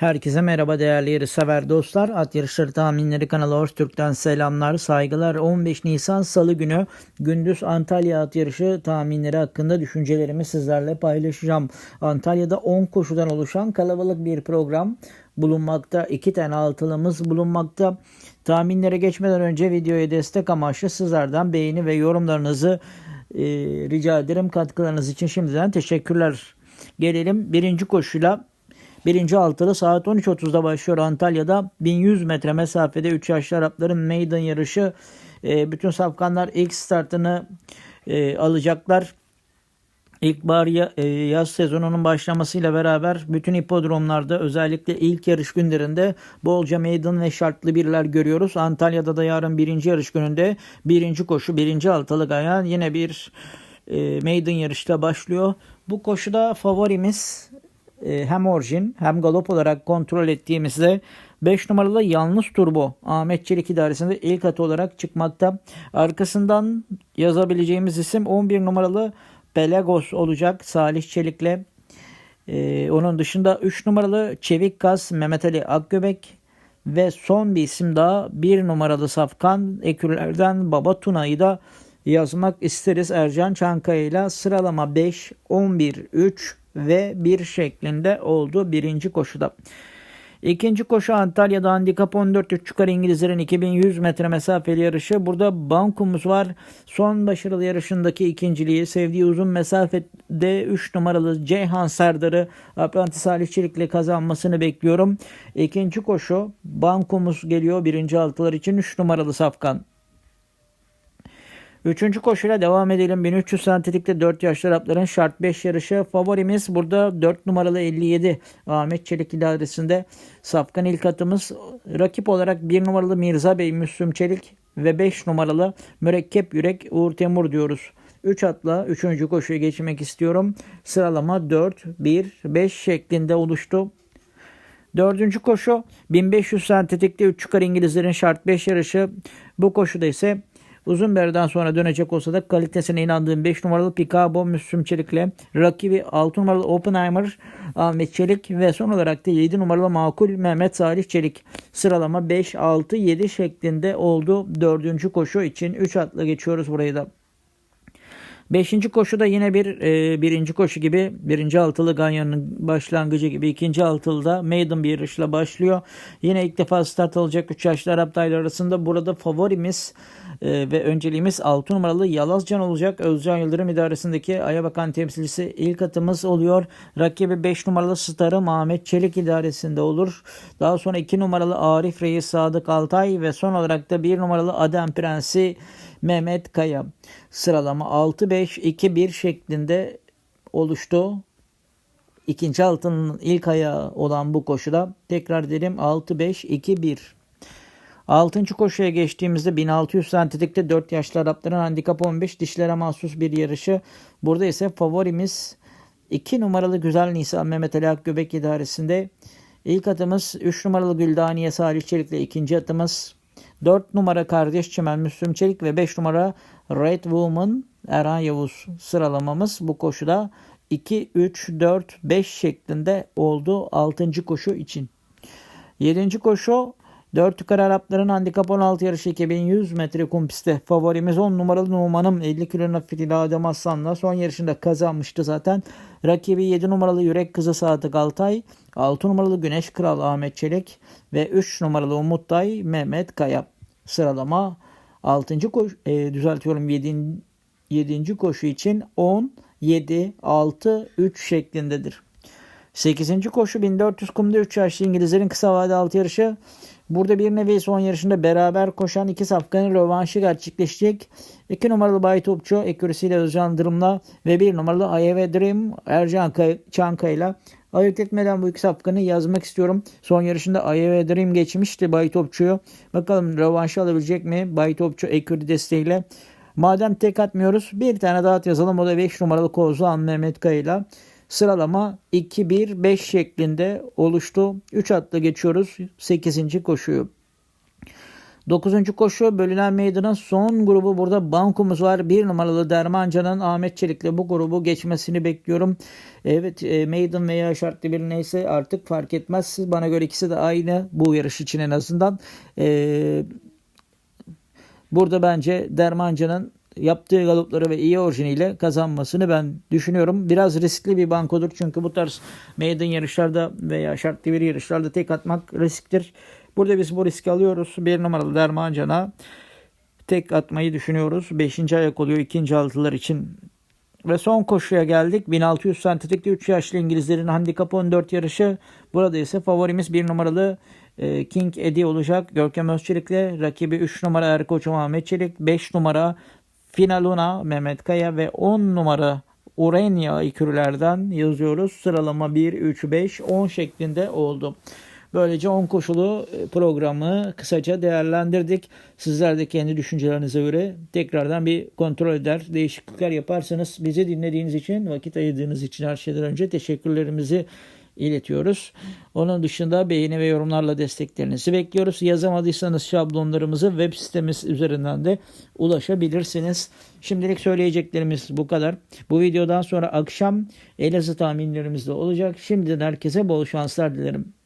Herkese merhaba değerli yarışsever dostlar. At Yarışları Tahminleri kanalı Horstürk'ten selamlar, saygılar. 15 Nisan Salı günü gündüz Antalya at yarışı tahminleri hakkında düşüncelerimi sizlerle paylaşacağım. Antalya'da 10 koşudan oluşan kalabalık bir program bulunmakta. 2 tane altılımız bulunmakta. Tahminlere geçmeden önce videoya destek amaçlı sizlerden beğeni ve yorumlarınızı e, rica ederim. Katkılarınız için şimdiden teşekkürler. Gelelim birinci koşuyla Birinci altılı saat 13.30'da başlıyor Antalya'da. 1100 metre mesafede 3 yaşlı Arapların maiden yarışı. E, bütün safkanlar ilk startını e, alacaklar. İlkbahar e, yaz sezonunun başlamasıyla beraber bütün hipodromlarda özellikle ilk yarış günlerinde bolca maiden ve şartlı birler görüyoruz. Antalya'da da yarın birinci yarış gününde birinci koşu birinci altılı ayağı yine bir e, maiden yarışta başlıyor. Bu koşuda favorimiz hem orijin hem galop olarak kontrol ettiğimizde 5 numaralı Yalnız Turbo Ahmet Çelik idaresinde ilk atı olarak çıkmakta. Arkasından yazabileceğimiz isim 11 numaralı Pelagos olacak Salih Çelik'le. Ee, onun dışında 3 numaralı Çevik Gaz Mehmet Ali Akgöbek ve son bir isim daha 1 numaralı Safkan ekürlerden Baba Tuna'yı da yazmak isteriz Ercan Çankaya ile sıralama 5, 11, 3, ve 1 şeklinde oldu birinci koşuda. İkinci koşu Antalya'da handikap 14 3 çıkar İngilizlerin 2100 metre mesafeli yarışı. Burada bankumuz var. Son başarılı yarışındaki ikinciliği sevdiği uzun mesafede 3 numaralı Ceyhan Serdar'ı Apprentice Salih Çelik'le kazanmasını bekliyorum. İkinci koşu bankumuz geliyor birinci altılar için 3 numaralı Safkan. Üçüncü koşuyla devam edelim. 1300 santilikte 4 yaşlı Arapların şart 5 yarışı. Favorimiz burada 4 numaralı 57 Ahmet Çelik idaresinde. Safkan ilk atımız. Rakip olarak 1 numaralı Mirza Bey Müslüm Çelik ve 5 numaralı Mürekkep Yürek Uğur Temur diyoruz. 3 atla 3. koşuya geçmek istiyorum. Sıralama 4, 1, 5 şeklinde oluştu. Dördüncü koşu 1500 santilikte 3 çıkar İngilizlerin şart 5 yarışı. Bu koşuda ise Uzun aradan sonra dönecek olsa da kalitesine inandığım 5 numaralı Picabo Müslüm Çelik'le rakibi 6 numaralı Oppenheimer Ahmet Çelik ve son olarak da 7 numaralı Makul Mehmet Salih Çelik. Sıralama 5, 6, 7 şeklinde oldu. Dördüncü koşu için 3 atla geçiyoruz burayı da. Beşinci koşu da yine bir e, birinci koşu gibi birinci altılı Ganya'nın başlangıcı gibi ikinci altılıda maiden bir yarışla başlıyor. Yine ilk defa start alacak 3 yaşlı Arap arasında burada favorimiz e, ve önceliğimiz 6 numaralı Yalazcan olacak. Özcan Yıldırım idaresindeki Ayabakan temsilcisi ilk atımız oluyor. Rakibi 5 numaralı Starı Ahmet Çelik idaresinde olur. Daha sonra 2 numaralı Arif Reis Sadık Altay ve son olarak da 1 numaralı Adem Prensi Mehmet Kaya. Sıralama 6-5-2-1 şeklinde oluştu. İkinci altının ilk ayağı olan bu koşuda tekrar edelim 6-5-2-1. Altıncı koşuya geçtiğimizde 1600 santilikte 4 yaşlı Arapların handikap 15 dişlere mahsus bir yarışı. Burada ise favorimiz 2 numaralı Güzel Nisa Mehmet Ali Akgöbek idaresinde. İlk atımız 3 numaralı Güldaniye Salih Çelik'le ikinci atımız 4 numara Kardeş Çimen Müslüm Çelik ve 5 numara Red Woman Erhan Yavuz sıralamamız bu koşuda 2, 3, 4, 5 şeklinde oldu 6. koşu için. 7. koşu 4 yukarı Arapların handikap 16 yarışı 2100 metre kum pistte. Favorimiz 10 numaralı Numan'ım 50 kilo nafil Adem Aslan'la son yarışında kazanmıştı zaten. Rakibi 7 numaralı Yürek Kızı Sadık Altay, 6 numaralı Güneş Kral Ahmet Çelik ve 3 numaralı Umut Day Mehmet Kaya. Sıralama 6. koşu e, düzeltiyorum 7. 7. koşu için 10 7 6 3 şeklindedir. 8. koşu 1400 kumda 3 yaşlı İngilizlerin kısa vade altı yarışı. Burada bir nevi son yarışında beraber koşan iki safkanın rövanşı gerçekleşecek. 2 numaralı Bay Topçu ekürisiyle Özcan Dırım'la ve 1 numaralı Ayeve Dream Ercan Çankaya'yla ayırt etmeden bu iki safkanı yazmak istiyorum. Son yarışında Ayeve Dream geçmişti Bay Topçu'yu. Bakalım rövanşı alabilecek mi Bay Topçu ekürü desteğiyle. Madem tek atmıyoruz bir tane daha yazalım. O da 5 numaralı Kozluhan Mehmet Kaya'yla. Sıralama 2-1-5 şeklinde oluştu. 3 atla geçiyoruz 8. koşuyu. Dokuzuncu koşu bölünen meydanın son grubu burada bankumuz var. Bir numaralı Dermanca'nın Ahmet Çelik'le bu grubu geçmesini bekliyorum. Evet e, maiden veya şartlı bir neyse artık fark etmez. Bana göre ikisi de aynı bu yarış için en azından. E, burada bence Dermanca'nın yaptığı galopları ve iyi orijiniyle kazanmasını ben düşünüyorum. Biraz riskli bir bankodur çünkü bu tarz maiden yarışlarda veya şartlı bir yarışlarda tek atmak risktir. Burada biz bu riski alıyoruz. Bir numaralı Dermancan'a tek atmayı düşünüyoruz. Beşinci ayak oluyor ikinci altılar için. Ve son koşuya geldik. 1600 santimetre 3 yaşlı İngilizlerin handikapı 14 yarışı. Burada ise favorimiz bir numaralı e, King Eddie olacak. Görkem Özçelik'le rakibi 3 numara Erkoçum Ahmet Çelik. 5 numara Finaluna Mehmet Kaya ve 10 numara Urania ikürlerden yazıyoruz. Sıralama 1, 3, 5, 10 şeklinde oldu. Böylece 10 koşulu e, programı kısaca değerlendirdik. Sizler de kendi düşüncelerinize göre tekrardan bir kontrol eder, değişiklikler yaparsanız bizi dinlediğiniz için, vakit ayırdığınız için her şeyden önce teşekkürlerimizi iletiyoruz. Onun dışında beğeni ve yorumlarla desteklerinizi bekliyoruz. Yazamadıysanız şablonlarımızı web sitemiz üzerinden de ulaşabilirsiniz. Şimdilik söyleyeceklerimiz bu kadar. Bu videodan sonra akşam Elazığ tahminlerimiz de olacak. Şimdiden herkese bol şanslar dilerim.